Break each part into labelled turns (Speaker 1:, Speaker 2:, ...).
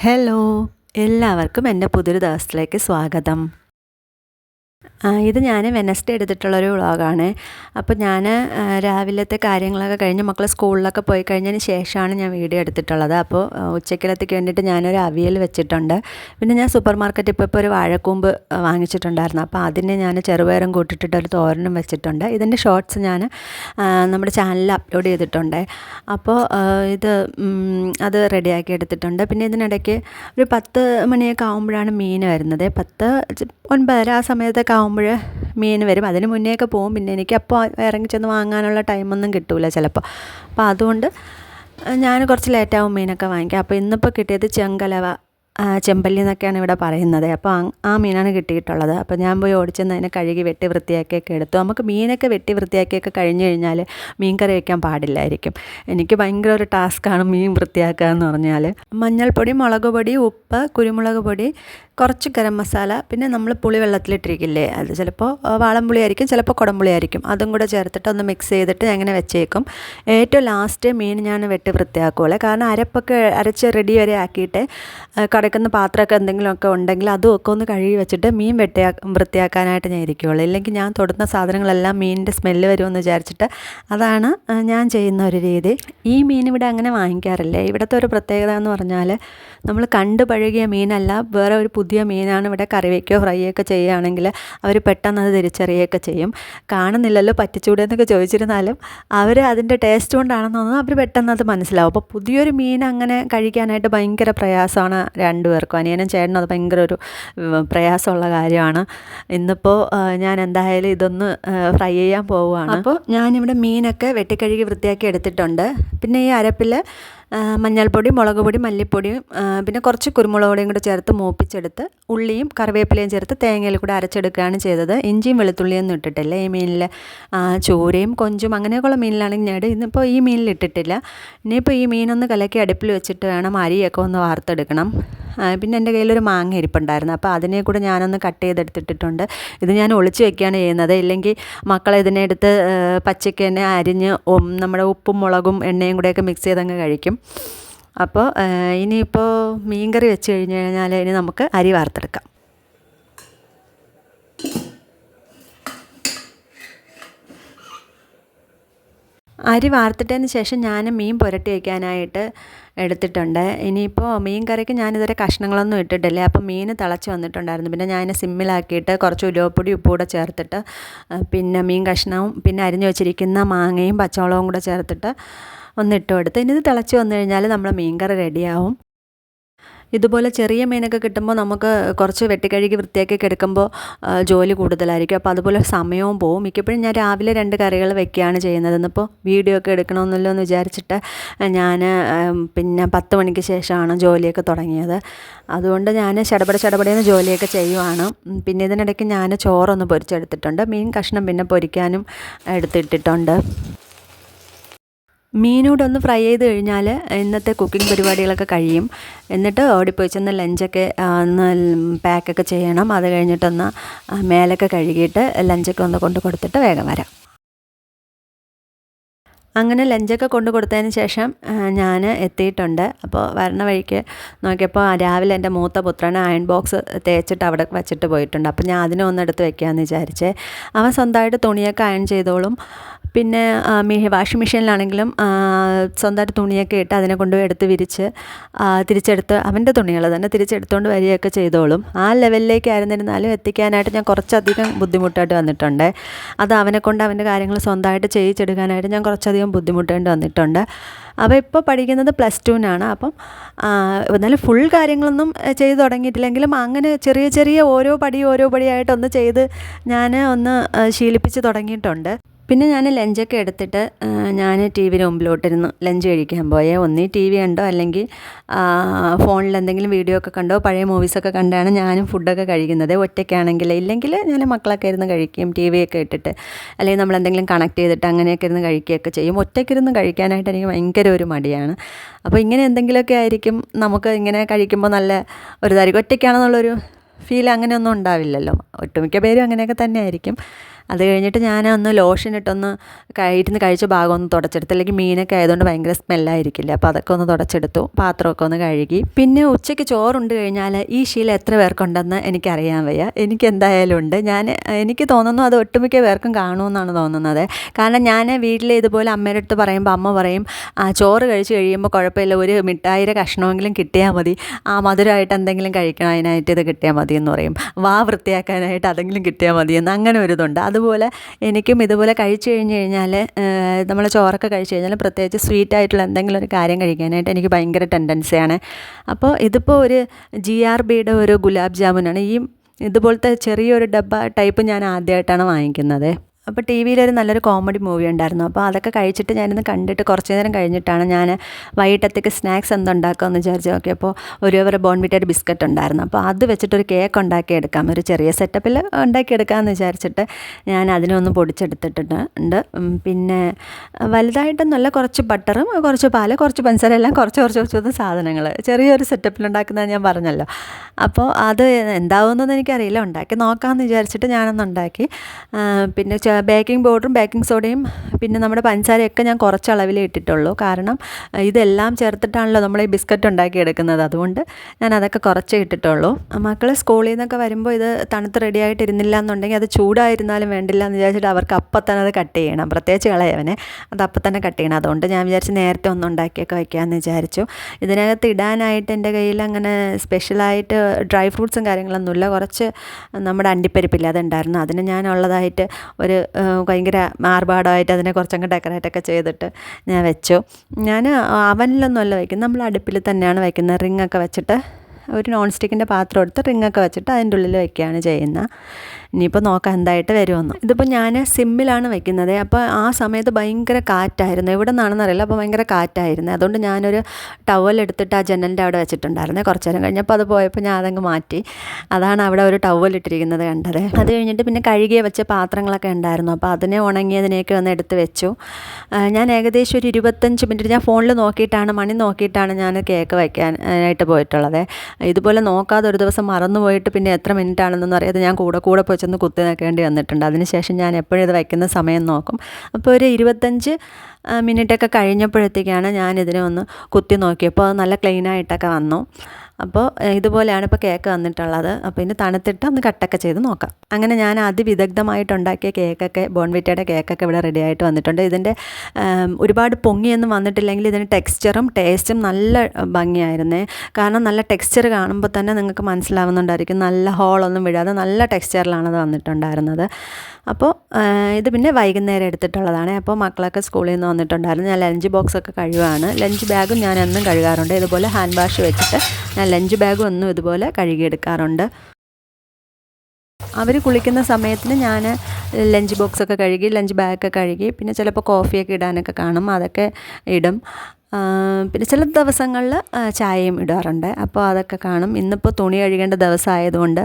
Speaker 1: Hello എല്ലാവർക്കും എന്റെ പുതിയൊരു ദിവസത്തിലേക്ക് സ്വാഗതം. ഇത് ഞാൻ വെനസ്ഡേ എടുത്തിട്ടുള്ളൊരു വ്ളോഗാണ്. അപ്പോൾ ഞാൻ രാവിലത്തെ കാര്യങ്ങളൊക്കെ കഴിഞ്ഞ് മക്കൾ സ്കൂളിലൊക്കെ പോയി കഴിഞ്ഞതിന് ശേഷമാണ് ഞാൻ വീഡിയോ എടുത്തിട്ടുള്ളത്. അപ്പോൾ ഉച്ചക്കിലത്തേക്ക് വേണ്ടിയിട്ട് ഞാനൊരു അവിയൽ വെച്ചിട്ടുണ്ട്. പിന്നെ ഞാൻ സൂപ്പർ മാർക്കറ്റിൽ ഇപ്പോൾ ഇപ്പോൾ ഒരു വാഴക്കൂമ്പ് വാങ്ങിച്ചിട്ടുണ്ടായിരുന്നു. അപ്പോൾ അതിനെ ഞാൻ ചെറുപയറും കൂട്ടിട്ടിട്ട് ഒരു തോരനും വെച്ചിട്ടുണ്ട്. ഇതിന്റെ ഷോർട്സ് ഞാൻ നമ്മുടെ ചാനലിൽ അപ്ലോഡ് ചെയ്തിട്ടുണ്ട്. അപ്പോൾ ഇത് അത് റെഡിയാക്കി എടുത്തിട്ടുണ്ട്. പിന്നെ ഇതിനിടയ്ക്ക് ഒരു പത്ത് മണിയൊക്കെ ആകുമ്പോഴാണ് മീൻ വരുന്നത്. പത്ത് ഒൻപതര ആ സമയത്തൊക്കെ ആകുമ്പോൾ മീൻ വരും. അതിന് മുന്നേയൊക്കെ പോകും പിന്നെ എനിക്ക് അപ്പോൾ ഇറങ്ങി ചെന്ന് വാങ്ങാനുള്ള ടൈമൊന്നും കിട്ടൂല ചിലപ്പോൾ അപ്പോൾ അതുകൊണ്ട് ഞാൻ കുറച്ച് ലേറ്റാവും മീനൊക്കെ വാങ്ങിക്കാം അപ്പോൾ ഇന്നിപ്പോൾ കിട്ടിയത് ചെങ്കലവ ചെമ്പല്ലി എന്നൊക്കെയാണ് ഇവിടെ പറയുന്നത്. അപ്പോൾ ആ മീനാണ് കിട്ടിയിട്ടുള്ളത്. അപ്പോൾ ഞാൻ പോയി ഓടിച്ചെന്ന് അതിനെ കഴുകി വെട്ടി വൃത്തിയാക്കിയൊക്കെ എടുത്തു. നമുക്ക് മീനൊക്കെ വെട്ടി വൃത്തിയാക്കിയൊക്കെ കഴിഞ്ഞ് കഴിഞ്ഞാൽ മീൻ കറി വയ്ക്കാൻ പാടില്ലായിരിക്കും. എനിക്ക് ഭയങ്കര ഒരു ടാസ്ക്കാണ് മീൻ വൃത്തിയാക്കുക എന്ന് പറഞ്ഞാൽ മഞ്ഞൾപ്പൊടി മുളക് പൊടി ഉപ്പ് കുരുമുളക് പൊടി കുറച്ച് ഗരം മസാല പിന്നെ നമ്മൾ പുളി വെള്ളത്തിലിട്ടിരിക്കില്ലേ അത് ചിലപ്പോൾ വാളംപുളി ആയിരിക്കും ചിലപ്പോൾ കുടംപുളി ആയിരിക്കും അതും കൂടെ ചേർത്തിട്ട് ഒന്ന് മിക്സ് ചെയ്തിട്ട് ഞാൻ ഇങ്ങനെ വെച്ചേക്കും. ഏറ്റവും ലാസ്റ്റ് മീൻ ഞാൻ വെട്ടി വൃത്തിയാക്കുകയുള്ളൂ കാരണം അരപ്പൊക്കെ അരച്ച് റെഡി വരെ ആക്കിയിട്ട് കിടക്കുന്ന പാത്രമൊക്കെ എന്തെങ്കിലുമൊക്കെ ഉണ്ടെങ്കിൽ അതും ഒക്കെ ഒന്ന് കഴുകി വെച്ചിട്ട് മീൻ വെട്ടിയാ വൃത്തിയാക്കാനായിട്ട് ഞാൻ ഇരിക്കുകയുള്ളൂ ഇല്ലെങ്കിൽ ഞാൻ തൊടുന്ന സാധനങ്ങളെല്ലാം മീനിന്റെ സ്മെല്ല് വരുമെന്ന് വിചാരിച്ചിട്ട് അതാണ് ഞാൻ ചെയ്യുന്ന ഒരു രീതി. ഈ മീൻ ഇവിടെ അങ്ങനെ വാങ്ങിക്കാറില്ല. ഇവിടുത്തെ ഒരു പ്രത്യേകത എന്ന് പറഞ്ഞാൽ നമ്മൾ കണ്ടു പഴകിയ മീനല്ല വേറെ ഒരു പുതിയ മീനാണ് ഇവിടെ കറി വയ്ക്കുകയോ ഫ്രൈ ഒക്കെ ചെയ്യുകയാണെങ്കിൽ അവർ പെട്ടെന്ന് അത് തിരിച്ചറിയുകയൊക്കെ ചെയ്യും. കാണുന്നില്ലല്ലോ പറ്റിച്ചൂടെ എന്നൊക്കെ ചോദിച്ചിരുന്നാലും അവർ അതിന്റെ ടേസ്റ്റ് കൊണ്ടാണെന്ന് തോന്നുന്നു അവർ പെട്ടെന്ന് അത് മനസ്സിലാവും. അപ്പോൾ പുതിയൊരു മീൻ അങ്ങനെ കഴിക്കാനായിട്ട് ഭയങ്കര പ്രയാസമാണ് രണ്ടുപേർക്കും. അനിയനും ചേട്ടനും അത് ഭയങ്കര ഒരു പ്രയാസമുള്ള കാര്യമാണ്. ഇന്നിപ്പോൾ ഞാൻ എന്തായാലും ഇതൊന്ന് ഫ്രൈ ചെയ്യാൻ പോവുകയാണ്. അപ്പോൾ ഞാനിവിടെ മീനൊക്കെ വെട്ടിക്കഴുകി വൃത്തിയാക്കി എടുത്തിട്ടുണ്ട്. പിന്നെ ഈ അരപ്പിൽ മഞ്ഞൾപ്പൊടി മുളക് പൊടി മല്ലിപ്പൊടിയും പിന്നെ കുറച്ച് കുരുമുളക് പൊടിയും കൂടെ ചേർത്ത് മൂപ്പിച്ചെടുത്ത് ഉള്ളിയും കറിവേപ്പിലയും ചേർത്ത് തേങ്ങയിൽ കൂടെ അരച്ചെടുക്കുകയാണ് ചെയ്തത്. ഇഞ്ചിയും വെളുത്തുള്ളിയും ഒന്നും ഇട്ടിട്ടില്ല. ഈ മീനിൽ ചോരയും കൊഞ്ചും അങ്ങനെയൊക്കെയുള്ള മീനിലാണെങ്കിൽ ഞാൻ. ഇന്നിപ്പോൾ ഈ മീനിൽ ഇട്ടിട്ടില്ല. ഇനിയിപ്പോൾ ഈ മീനൊന്ന് കലക്കി അടുപ്പിൽ വെച്ചിട്ട് വേണം അരിയൊക്കെ ഒന്ന് വാർത്തെടുക്കണം. പിന്നെ എന്റെ കയ്യിലൊരു മാങ്ങ ഇരിപ്പുണ്ടായിരുന്നു. അപ്പോൾ അതിനെ കൂടെ ഞാനൊന്ന് കട്ട് ചെയ്തെടുത്തിട്ടിട്ടുണ്ട്. ഇത് ഞാൻ ഒളിച്ച് വെക്കുകയാണ് ചെയ്യുന്നത്. ഇല്ലെങ്കിൽ മക്കൾ ഇതിനെ എടുത്ത് പച്ചയ്ക്ക് തന്നെ അരിഞ്ഞ് നമ്മുടെ ഉപ്പും മുളകും എണ്ണയും കൂടെയൊക്കെ മിക്സ് ചെയ്തങ്ങ് കഴിക്കും. അപ്പോൾ ഇനിയിപ്പോൾ മീൻകറി വെച്ച് കഴിഞ്ഞ് കഴിഞ്ഞാൽ ഇനി നമുക്ക് അരി വാർത്തെടുക്കാം അരി വാർത്തിട്ടതിന് ശേഷം ഞാൻ മീൻ പുരട്ടി വയ്ക്കാനായിട്ട് എടുത്തിട്ടുണ്ട്. ഇനിയിപ്പോൾ മീൻ കറിക്ക് ഞാനിതുവരെ കഷ്ണങ്ങളൊന്നും ഇട്ടിട്ടില്ല. അപ്പോൾ മീൻ തിളച്ച് വന്നിട്ടുണ്ടായിരുന്നു. പിന്നെ ഞാൻ സിമ്മിലാക്കിയിട്ട് കുറച്ച് ഉലുവപ്പൊടി ഉപ്പും കൂടെ ചേർത്തിട്ട് പിന്നെ മീൻ കഷ്ണവും പിന്നെ അരിഞ്ഞു വെച്ചിരിക്കുന്ന മാങ്ങയും പച്ചമുളകും കൂടെ ചേർത്തിട്ട് ഒന്ന് ഇട്ട് കൊടുത്ത് ഇനി ഇത് തിളച്ച് വന്നു കഴിഞ്ഞാൽ നമ്മുടെ മീൻ കറി റെഡിയാവും ഇതുപോലെ ചെറിയ മീനൊക്കെ കിട്ടുമ്പോൾ നമുക്ക് കുറച്ച് വെട്ടിക്കഴുകി വൃത്തിയാക്കി എടുക്കുമ്പോൾ ജോലി കൂടുതലായിരിക്കും. അപ്പോൾ അതുപോലെ സമയവും പോവും. മിക്കപ്പോഴും ഞാൻ രാവിലെ രണ്ട് കറികൾ വെക്കുകയാണ് ചെയ്യുന്നത് ഇന്നിപ്പോൾ വീഡിയോ ഒക്കെ എടുക്കണമെന്നല്ലോ എന്ന് വിചാരിച്ചിട്ട് ഞാൻ പിന്നെ പത്ത് മണിക്ക് ശേഷമാണ് ജോലിയൊക്കെ തുടങ്ങിയത്. അതുകൊണ്ട് ഞാൻ ചടപട ചടപടയെന്ന് ജോലിയൊക്കെ ചെയ്യുവാണ്. പിന്നെ ഇതിനിടയ്ക്ക് ഞാൻ ചോറൊന്ന് പൊരിച്ചെടുത്തിട്ടുണ്ട്. മീൻ കഷ്ണം പിന്നെ പൊരിക്കാനും എടുത്തിട്ടിട്ടുണ്ട്. മീനൂടെ ഒന്ന് ഫ്രൈ ചെയ്ത് കഴിഞ്ഞാൽ ഇന്നത്തെ കുക്കിംഗ് പരിപാടികളൊക്കെ കഴിയും. എന്നിട്ട് ഓടിപ്പോയി ചെന്ന് ലഞ്ചൊക്കെ ഒന്ന് പാക്കൊക്കെ ചെയ്യണം. അത് കഴിഞ്ഞിട്ടൊന്ന് മേലൊക്കെ കഴുകിയിട്ട് ലഞ്ചൊക്കെ ഒന്ന് കൊണ്ട് കൊടുത്തിട്ട് വേഗം വരാം. അങ്ങനെ ലഞ്ചൊക്കെ കൊണ്ടു കൊടുത്തതിന് ശേഷം ഞാൻ എത്തിയിട്ടുണ്ട്. അപ്പോൾ വരണ വഴിക്ക് നോക്കിയപ്പോൾ രാവിലെ എന്റെ മൂത്ത പുത്രന് അയൺ ബോക്സ് തേച്ചിട്ട് അവിടെ വെച്ചിട്ട് പോയിട്ടുണ്ട്. അപ്പോൾ ഞാൻ അതിനെ ഒന്നെടുത്ത് വെക്കാമെന്ന് വിചാരിച്ചേ. അവൻ സ്വന്തമായിട്ട് തുണിയൊക്കെ അയൺ ചെയ്തോളും. പിന്നെ വാഷിംഗ് മെഷീനിലാണെങ്കിലും സ്വന്തമായിട്ട് തുണിയൊക്കെ ഇട്ട് അതിനെ കൊണ്ടുപോയി എടുത്ത് വിരിച്ച് തിരിച്ചെടുത്ത് അവന്റെ തുണികൾ തന്നെ തിരിച്ചെടുത്തുകൊണ്ട് വരികയൊക്കെ ചെയ്തോളും. ആ ലെവലിലേക്ക് ആയിരുന്നിരുന്നാലും എത്തിക്കാനായിട്ട് ഞാൻ കുറച്ചധികം ബുദ്ധിമുട്ടായിട്ട് വന്നിട്ടുണ്ട്. അത് അവനെ കൊണ്ട് അവന്റെ കാര്യങ്ങൾ സ്വന്തമായിട്ട് ചെയ്യിച്ചെടുക്കാനായിട്ട് ഞാൻ കുറച്ചധികം ബുദ്ധിമുട്ടേണ്ടി വന്നിട്ടുണ്ട്. അപ്പോൾ ഇപ്പോൾ പഠിക്കുന്നത് പ്ലസ് ടുവിനാണ് അപ്പം എന്നാലും ഫുൾ കാര്യങ്ങളൊന്നും ചെയ്തു തുടങ്ങിയിട്ടില്ലെങ്കിലും അങ്ങനെ ചെറിയ ചെറിയ ഓരോ പടി ഓരോ പടിയായിട്ടൊന്ന് ചെയ്ത് ഞാൻ ഒന്ന് ശീലിപ്പിച്ച് തുടങ്ങിയിട്ടുണ്ട്. പിന്നെ ഞാൻ ലഞ്ചൊക്കെ എടുത്തിട്ട് ഞാൻ ടി വിന് മുമ്പിലോട്ടിരുന്നു ലഞ്ച് കഴിക്കാൻ പോയേ. ഒന്നീ ടി വി കണ്ടോ? അല്ലെങ്കിൽ ഫോണിൽ എന്തെങ്കിലും വീഡിയോ ഒക്കെ കണ്ടോ? പഴയ മൂവീസൊക്കെ കണ്ടാണ് ഞാനും ഫുഡൊക്കെ കഴിക്കുന്നത്. ഒറ്റയ്ക്കാണെങ്കിൽ ഇല്ലെങ്കിൽ ഞാൻ മക്കളൊക്കെ ഇരുന്ന് കഴിക്കും ടി വി ഒക്കെ ഇട്ടിട്ട്. അല്ലെങ്കിൽ നമ്മൾ എന്തെങ്കിലും കണക്ട് ചെയ്തിട്ട് അങ്ങനെയൊക്കെ ഇരുന്ന് കഴിക്കുകയൊക്കെ ചെയ്യും. ഒറ്റയ്ക്കിരുന്ന് കഴിക്കാനായിട്ട് എനിക്ക് ഭയങ്കര ഒരു മടിയാണ്. അപ്പോൾ ഇങ്ങനെ എന്തെങ്കിലുമൊക്കെ ആയിരിക്കും. നമുക്ക് ഇങ്ങനെ കഴിക്കുമ്പോൾ നല്ല ഒരു ഇതായിരിക്കും. ഒറ്റയ്ക്കാണെന്നുള്ളൊരു ഫീൽ അങ്ങനെയൊന്നും ഉണ്ടാവില്ലല്ലോ. ഒട്ടുമിക്ക പേരും അങ്ങനെയൊക്കെ തന്നെ ആയിരിക്കും അത് കഴിഞ്ഞിട്ട് ഞാൻ ഒന്ന് ലോഷൻ ഇട്ടൊന്ന് ഇരുന്ന് കഴിച്ച ഭാഗം ഒന്ന് തുടച്ചെടുത്തു. അല്ലെങ്കിൽ മീനൊക്കെ ആയതുകൊണ്ട് ഭയങ്കര സ്മെല്ലായിരിക്കില്ല അപ്പോൾ അതൊക്കെ ഒന്ന് തുടച്ചെടുത്തു. പാത്രമൊക്കെ ഒന്ന് കഴുകി. പിന്നെ ഉച്ചയ്ക്ക് ചോറുണ്ട് കഴിഞ്ഞാൽ ഈ ശീലം എത്ര പേർക്കുണ്ടെന്ന് എനിക്കറിയാൻ വയ്യ. എനിക്ക് എന്തായാലും ഉണ്ട്. ഞാൻ എനിക്ക് തോന്നുന്നു അത് ഒട്ടുമിക്ക പേർക്കും കാണുമെന്നാണ് തോന്നുന്നത്. കാരണം ഞാൻ വീട്ടിൽ ഇതുപോലെ അമ്മയുടെ അടുത്ത് പറയുമ്പോൾ അമ്മ പറയും ചോറ് കഴിച്ച് കഴിയുമ്പോൾ കുഴപ്പമില്ല. ഒരു മിഠായിയുടെ കഷ്ണമെങ്കിലും കിട്ടിയാൽ മതി. ആ മധുരമായിട്ട് എന്തെങ്കിലും കഴിക്കണം. അതിനായിട്ട് ഇത് കിട്ടിയാൽ മതി എന്ന് പറയും. വാ വൃത്തിയാക്കാനായിട്ട് അതെങ്കിലും കിട്ടിയാൽ മതി എന്ന് അങ്ങനെ ഒരു ഇതുണ്ട്. അതുപോലെ എനിക്കും ഇതുപോലെ കഴിച്ചു കഴിഞ്ഞ് കഴിഞ്ഞാൽ നമ്മൾ ചോറൊക്കെ കഴിച്ചു കഴിഞ്ഞാൽ പ്രത്യേകിച്ച് സ്വീറ്റ് ആയിട്ടുള്ള എന്തെങ്കിലും ഒരു കാര്യം കഴിക്കാനായിട്ട് എനിക്ക് ഭയങ്കര ടെൻഡൻസിയാണ് അപ്പോൾ ഇതിപ്പോൾ ഒരു ജി ആർ ബിയുടെ ഒരു ഗുലാബ് ജാമുനാണ്. ഈ ഇതുപോലത്തെ ചെറിയൊരു ഡബ്ബ ടൈപ്പ് ഞാൻ ആദ്യമായിട്ടാണ് വാങ്ങിക്കുന്നത്. അപ്പോൾ ടി വിയിലൊരു നല്ലൊരു കോമഡി മൂവി ഉണ്ടായിരുന്നു. അപ്പോൾ അതൊക്കെ കഴിച്ചിട്ട് ഞാനിന്ന് കണ്ടിട്ട് കുറച്ച് നേരം കഴിഞ്ഞിട്ടാണ് ഞാൻ വൈകിട്ടത്തേക്ക് സ്നാക്സ് എന്തുണ്ടാക്കാമെന്ന് വിചാരിച്ചു നോക്കിയപ്പോൾ ഒരു ഒരു ബോൺവിറ്റയുടെ ബിസ്ക്കറ്റ് ഉണ്ടായിരുന്നു. അപ്പോൾ അത് വെച്ചിട്ടൊരു കേക്ക് ഉണ്ടാക്കിയെടുക്കാം. ഒരു ചെറിയ സെറ്റപ്പിൽ ഉണ്ടാക്കിയെടുക്കാമെന്ന് വിചാരിച്ചിട്ട് ഞാൻ അതിനൊന്ന് പൊടിച്ചെടുത്തിട്ടുണ്ട്. ഉണ്ട്. പിന്നെ വലുതായിട്ടൊന്നുമല്ല കുറച്ച് ബട്ടറും കുറച്ച് പാൽ കുറച്ച് പഞ്ചസാര എല്ലാം കുറച്ച് കുറച്ച് കുറച്ച് സാധനങ്ങൾ. ചെറിയൊരു സെറ്റപ്പിൽ ഉണ്ടാക്കുന്നത് ഞാൻ പറഞ്ഞല്ലോ. അപ്പോൾ അത് എന്താവുമെന്നൊന്നും എനിക്കറിയില്ല. ഉണ്ടാക്കി നോക്കാമെന്ന് വിചാരിച്ചിട്ട് ഞാനൊന്ന് ഉണ്ടാക്കി. പിന്നെ ബേക്കിംഗ് പൗഡറും ബേക്കിംഗ് സോഡയും പിന്നെ നമ്മുടെ പഞ്ചസാരയൊക്കെ ഞാൻ കുറച്ച് അളവിലേ ഇട്ടിട്ടുള്ളൂ. കാരണം ഇതെല്ലാം ചേർത്തിട്ടാണല്ലോ നമ്മൾ ഈ ബിസ്ക്കറ്റ് ഉണ്ടാക്കിയെടുക്കുന്നത്. അതുകൊണ്ട് ഞാൻ അതൊക്കെ കുറച്ചേ ഇട്ടിട്ടുള്ളൂ. മക്കൾ സ്കൂളിൽ നിന്നൊക്കെ വരുമ്പോൾ ഇത് തണുത്ത് റെഡി ആയിട്ടിരുന്നില്ല എന്നുണ്ടെങ്കിൽ അത് ചൂടായിരുന്നാലും വേണ്ടില്ല എന്ന് വിചാരിച്ചിട്ട് അവർക്ക് അപ്പം തന്നെ അത് കട്ട് ചെയ്യണം. പ്രത്യേകിച്ച് കളയവനെ അത് അപ്പം തന്നെ കട്ട് ചെയ്യണം. അതുകൊണ്ട് ഞാൻ വിചാരിച്ച് നേരത്തെ ഒന്ന് ഉണ്ടാക്കിയൊക്കെ വയ്ക്കാമെന്ന് വിചാരിച്ചു. ഇതിനകത്ത് ഇടാനായിട്ട് എന്റെ കയ്യിൽ അങ്ങനെ സ്പെഷ്യലായിട്ട് ഡ്രൈ ഫ്രൂട്ട്സും കാര്യങ്ങളൊന്നുമില്ല. കുറച്ച് നമ്മുടെ അണ്ടിപ്പരിപ്പില്ല അതുണ്ടായിരുന്നു. അതിന് ഞാൻ ഉള്ളതായിട്ട് ഒരു ഭയങ്കര ആർഭാടമായിട്ട് അതിനെ കുറച്ചങ്ങ് ഡെക്കറേറ്റൊക്കെ ചെയ്തിട്ട് ഞാൻ വെച്ചു. ഞാൻ അവനിലൊന്നുമല്ല വയ്ക്കുന്നത്. നമ്മൾ അടുപ്പിൽ തന്നെയാണ് വയ്ക്കുന്നത്. റിങ്ങൊക്കെ വെച്ചിട്ട് ഒരു നോൺ സ്റ്റിക്കിന്റെ പാത്രം എടുത്ത് റിങ്ങൊക്കെ വെച്ചിട്ട് അതിന്റെ ഉള്ളിൽ വെക്കുകയാണ് ചെയ്യുന്നത്. ഇനിയിപ്പോൾ നോക്കാം എന്തായിട്ട് വരുമെന്ന്. ഇതിപ്പോൾ ഞാൻ സിമ്മിലാണ് വെക്കുന്നത്. അപ്പോൾ ആ സമയത്ത് ഭയങ്കര കാറ്റായിരുന്നു. എവിടെ നിന്നാണെന്ന് അറിയില്ല അപ്പോൾ ഭയങ്കര കാറ്റായിരുന്നു. അതുകൊണ്ട് ഞാനൊരു ടവൽ എടുത്തിട്ട് ആ ജനലിന്റെ അവിടെ വെച്ചിട്ടുണ്ടായിരുന്നേ കുറച്ച് നേരം കഴിഞ്ഞപ്പോൾ. അത് പോയപ്പോൾ ഞാൻ അതങ്ങ് മാറ്റി. അതാണ് അവിടെ ഒരു ടവൽ ഇട്ടിരിക്കുന്നത് കണ്ടത്. അത് കഴിഞ്ഞിട്ട് പിന്നെ കഴുകിയ വെച്ച പാത്രങ്ങളൊക്കെ ഉണ്ടായിരുന്നു. അപ്പോൾ അതിനെ ഉണങ്ങിയതിനെയൊക്കെ ഒന്ന് എടുത്ത് വെച്ചു. ഞാൻ ഏകദേശം ഒരു ഇരുപത്തഞ്ച് മിനിറ്റ് ഞാൻ ഫോണിൽ നോക്കിയിട്ടാണ് മണി നോക്കിയിട്ടാണ് ഞാൻ കേക്ക് വയ്ക്കാൻ ആയിട്ട് പോയിട്ടുള്ളത്. ഇതുപോലെ നോക്കാതെ ഒരു ദിവസം മറന്നുപോയിട്ട് പിന്നെ എത്ര മിനിറ്റ് ആണെന്നൊന്നും അറിയാതെ ഞാൻ കൂടെ കൂടെ പോയി ചെന്ന് കുത്തി നിൽക്കേണ്ടി വന്നിട്ടുണ്ട്. അതിനുശേഷം ഞാൻ എപ്പോഴും ഇത് വയ്ക്കുന്ന സമയം നോക്കും. അപ്പോൾ ഒരു ഇരുപത്തഞ്ച് മിനിറ്റൊക്കെ കഴിഞ്ഞപ്പോഴത്തേക്കാണ് ഞാനിതിനെ ഒന്ന് കുത്തി നോക്കിയപ്പോൾ നല്ല ക്ലീനായിട്ടൊക്കെ വന്നു. അപ്പോൾ ഇതുപോലെയാണ് ഇപ്പോൾ കേക്ക് വന്നിട്ടുള്ളത്. അപ്പോൾ ഇനി തണുത്തിട്ട് ഒന്ന് കട്ടൊക്കെ ചെയ്ത് നോക്കാം. അങ്ങനെ ഞാൻ അതിവിദഗ്ധമായിട്ടുണ്ടാക്കിയ കേക്കൊക്കെ ബോൺവിറ്റയുടെ കേക്കൊക്കെ ഇവിടെ റെഡി ആയിട്ട് വന്നിട്ടുണ്ട്. ഇതിന്റെ ഒരുപാട് പൊങ്ങിയൊന്നും വന്നിട്ടില്ലെങ്കിൽ ഇതിന്റെ ടെക്സ്ചറും ടേസ്റ്റും നല്ല ഭംഗിയായിരുന്നേ. കാരണം നല്ല ടെക്സ്ചർ കാണുമ്പോൾ തന്നെ നിങ്ങൾക്ക് മനസ്സിലാവുന്നുണ്ടായിരിക്കും. നല്ല ഹോളൊന്നും വിടാതെ നല്ല ടെക്സ്ചറിലാണ് അത് വന്നിട്ടുണ്ടായിരുന്നത്. അപ്പോൾ ഇത് പിന്നെ വൈകുന്നേരം എടുത്തിട്ടുള്ളതാണ്. അപ്പോൾ മക്കളൊക്കെ സ്കൂളിൽ നിന്ന് വന്നിട്ടുണ്ടായിരുന്നു. ഞാൻ ലഞ്ച് ബോക്സൊക്കെ കഴുകുകയാണ് ലഞ്ച് ബാഗും ഞാൻ എന്നും കഴുകാറുണ്ട്. ഇതുപോലെ ഹാൻഡ് വാഷ് വെച്ചിട്ട് ഞാൻ ലഞ്ച് ബാഗും ഒന്നും ഇതുപോലെ കഴുകിയെടുക്കാറുണ്ട്. അവർ കുളിക്കുന്ന സമയത്തിന് ഞാൻ ലഞ്ച് ബോക്സൊക്കെ കഴുകി ലഞ്ച് ബാഗൊക്കെ കഴുകി പിന്നെ ചിലപ്പോൾ കോഫിയൊക്കെ ഇടാനൊക്കെ കാണും. അതൊക്കെ ഇടും. പിന്നെ ചില ദിവസങ്ങളിൽ ചായയും ഇടാറുണ്ട്. അപ്പോൾ അതൊക്കെ കാണും. ഇന്നിപ്പോൾ തുണി കഴുകേണ്ട ദിവസമായതുകൊണ്ട്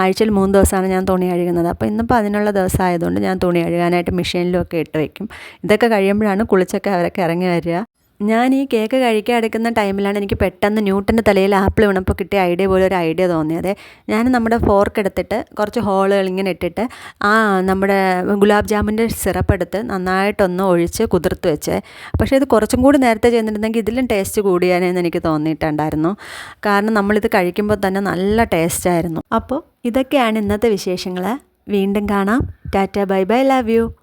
Speaker 1: ആഴ്ചയിൽ മൂന്ന് ദിവസമാണ് ഞാൻ തുണി കഴുകുന്നത്. അപ്പോൾ ഇന്നിപ്പോൾ അതിനുള്ള ദിവസമായതുകൊണ്ട് ഞാൻ തുണി കഴുകാനായിട്ട് മെഷീനിലും ഒക്കെ ഇട്ട് വയ്ക്കും. ഇതൊക്കെ കഴിയുമ്പോഴാണ് കുളിച്ചൊക്കെ അവരൊക്കെ ഇറങ്ങി വരിക. ഞാൻ ഈ കേക്ക് കഴിക്കാൻ എടുക്കുന്ന ടൈമിലാണ് എനിക്ക് പെട്ടെന്ന് ന്യൂട്ടന്റെ തലയിൽ ആപ്പിൾ വീണപ്പോൾ കിട്ടിയ ഐഡിയ പോലെ ഒരു ഐഡിയ തോന്നിയത്. ഞാൻ നമ്മുടെ ഫോർക്ക് എടുത്തിട്ട് കുറച്ച് ഹോളുകൾ ഇങ്ങനെ ഇട്ടിട്ട് ആ നമ്മുടെ ഗുലാബ് ജാമുന്റെ സിറപ്പ് എടുത്ത് നന്നായിട്ടൊന്ന് ഒഴിച്ച് കുതിർത്ത് വെച്ചേ. പക്ഷേ ഇത് കുറച്ചും കൂടി നേരത്തെ ചെയ്തിട്ടുണ്ടെങ്കിൽ ഇതിലും ടേസ്റ്റ് കൂടിയാനെന്ന് എനിക്ക് തോന്നിയിട്ടുണ്ടായിരുന്നു. കാരണം നമ്മളിത് കഴിക്കുമ്പോൾ തന്നെ നല്ല ടേസ്റ്റായിരുന്നു. അപ്പോൾ ഇതൊക്കെയാണ് ഇന്നത്തെ വിശേഷങ്ങൾ. വീണ്ടും കാണാം. Tata bye bye. Love you